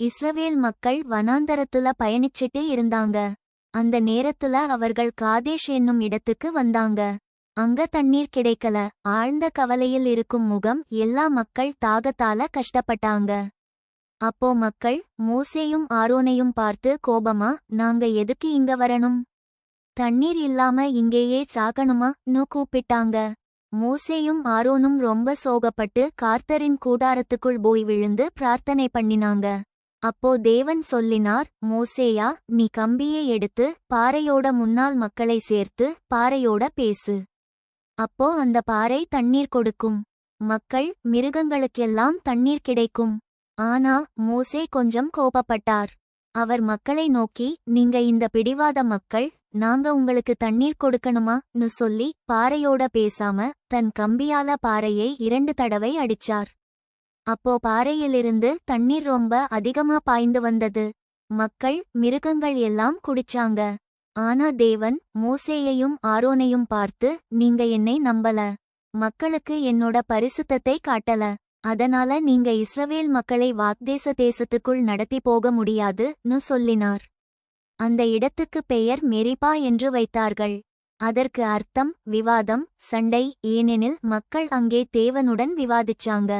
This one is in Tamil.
இஸ்ரவேல் மக்கள் வனாந்தரத்துல பயணிச்சிட்டு இருந்தாங்க. அந்த நேரத்துல அவர்கள் காதேஷ் என்னும் இடத்துக்கு வந்தாங்க. அங்க தண்ணீர் கிடைக்கல. ஆழ்ந்த கவலையில் இருக்கும் முகம் எல்லா மக்கள் தாகத்தால கஷ்டப்பட்டாங்க. அப்போ மக்கள் மோசேயும் ஆரோனையும் பார்த்து கோபமா நாங்க எதுக்கு இங்க வரணும்? தண்ணீர் இல்லாம இங்கேயே சாகணுமா? கூப்பிட்டாங்க. மோசேயும் ஆரோனும் ரொம்ப சோகப்பட்டு கார்த்தரின் கூடாரத்துக்குள் போய் விழுந்து பிரார்த்தனை பண்ணினாங்க. அப்போ தேவன் சொல்லினார் மோசேயா நீ கம்பியை எடுத்து பாறையோட முன்னால் மக்களை சேர்த்து பாறையோட பேசு. அப்போ அந்த பாறை தண்ணீர் கொடுக்கும். மக்கள் மிருகங்களுக்கெல்லாம் தண்ணீர் கிடைக்கும். ஆனா மோசே கொஞ்சம் கோபப்பட்டார். அவர் மக்களை நோக்கி நீங்க இந்த பிடிவாத மக்கள் நாங்க உங்களுக்கு தண்ணீர் கொடுக்கணுமான்னு சொல்லி பாறையோட பேசாம தன் கம்பியால பாறையை இரண்டு தடவை அடிச்சார். அப்போ பாறையிலிருந்து தண்ணீர் ரொம்ப அதிகமா பாய்ந்து வந்தது. மக்கள் மிருகங்கள் எல்லாம் குடிச்சாங்க. ஆனா தேவன் மோசேயையும் ஆரோனையும் பார்த்து நீங்க என்னை நம்பல. மக்களுக்கு என்னோட பரிசுத்தத்தை காட்டல. அதனால நீங்க இஸ்ரவேல் மக்களை வாக்தேச தேசத்துக்குள் நடத்தி போக முடியாதுன்னு சொல்லினார். அந்த இடத்துக்கு பெயர் மெரிபா என்று வைத்தார்கள். அதற்கு அர்த்தம் விவாதம் சண்டை ஏனெனில் மக்கள் அங்கே தேவனுடன் விவாதிச்சாங்க.